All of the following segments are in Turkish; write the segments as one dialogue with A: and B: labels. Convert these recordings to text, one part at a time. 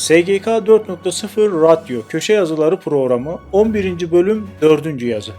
A: SGK 4.0 Radyo Köşe Yazıları Programı 11. Bölüm 4. Yazı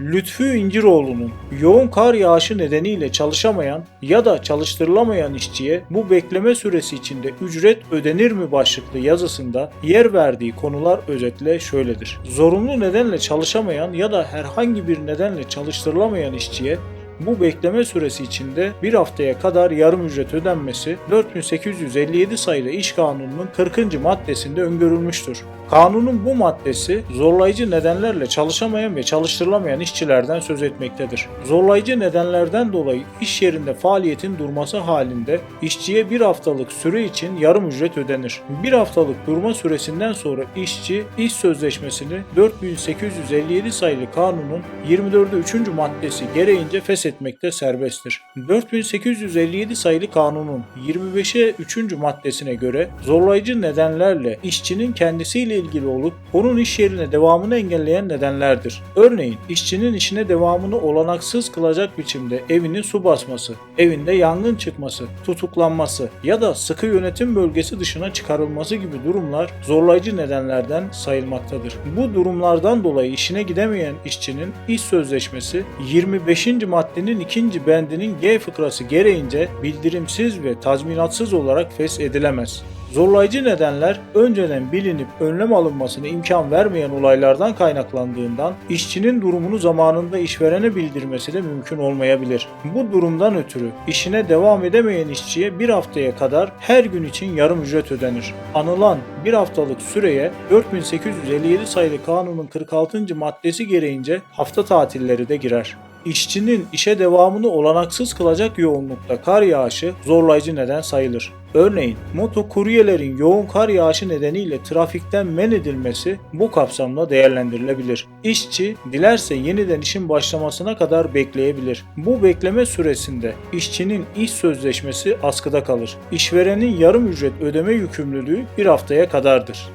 A: Lütfü İnciroğlu'nun yoğun kar yağışı nedeniyle çalışamayan ya da çalıştırılamayan işçiye bu bekleme süresi içinde ücret ödenir mi başlıklı yazısında yer verdiği konular özetle şöyledir. Zorunlu nedenle çalışamayan ya da herhangi bir nedenle çalıştırılamayan işçiye bu bekleme süresi içinde bir haftaya kadar yarım ücret ödenmesi 4857 sayılı İş Kanunu'nun 40. maddesinde öngörülmüştür. Kanunun bu maddesi zorlayıcı nedenlerle çalışamayan ve çalıştırılamayan işçilerden söz etmektedir. Zorlayıcı nedenlerden dolayı iş yerinde faaliyetin durması halinde işçiye bir haftalık süre için yarım ücret ödenir. Bir haftalık durma süresinden sonra işçi iş sözleşmesini 4857 sayılı kanunun 24. 3. maddesi gereğince feshetmekte serbesttir. 4857 sayılı kanunun 25'e 3. maddesine göre zorlayıcı nedenlerle işçinin kendisiyle ilgili olup onun iş yerine devamını engelleyen nedenlerdir. Örneğin işçinin işine devamını olanaksız kılacak biçimde evinin su basması, evinde yangın çıkması, tutuklanması ya da sıkı yönetim bölgesi dışına çıkarılması gibi durumlar zorlayıcı nedenlerden sayılmaktadır. Bu durumlardan dolayı işine gidemeyen işçinin iş sözleşmesi 25. maddenin ikinci bendinin G fıkrası gereğince bildirimsiz ve tazminatsız olarak feshedilemez. Zorlayıcı nedenler önceden bilinip önlem alınmasına imkan vermeyen olaylardan kaynaklandığından işçinin durumunu zamanında işverene bildirmesi de mümkün olmayabilir. Bu durumdan ötürü işine devam edemeyen işçiye bir haftaya kadar her gün için yarım ücret ödenir. Anılan bir haftalık süreye 4857 sayılı kanunun 46. maddesi gereğince hafta tatilleri de girer. İşçinin işe devamını olanaksız kılacak yoğunlukta kar yağışı zorlayıcı neden sayılır. Örneğin motokuryelerin yoğun kar yağışı nedeniyle trafikten men edilmesi bu kapsamda değerlendirilebilir. İşçi dilerse yeniden işin başlamasına kadar bekleyebilir. Bu bekleme süresinde işçinin iş sözleşmesi askıda kalır. İşverenin yarım ücret ödeme yükümlülüğü bir haftaya kadardır.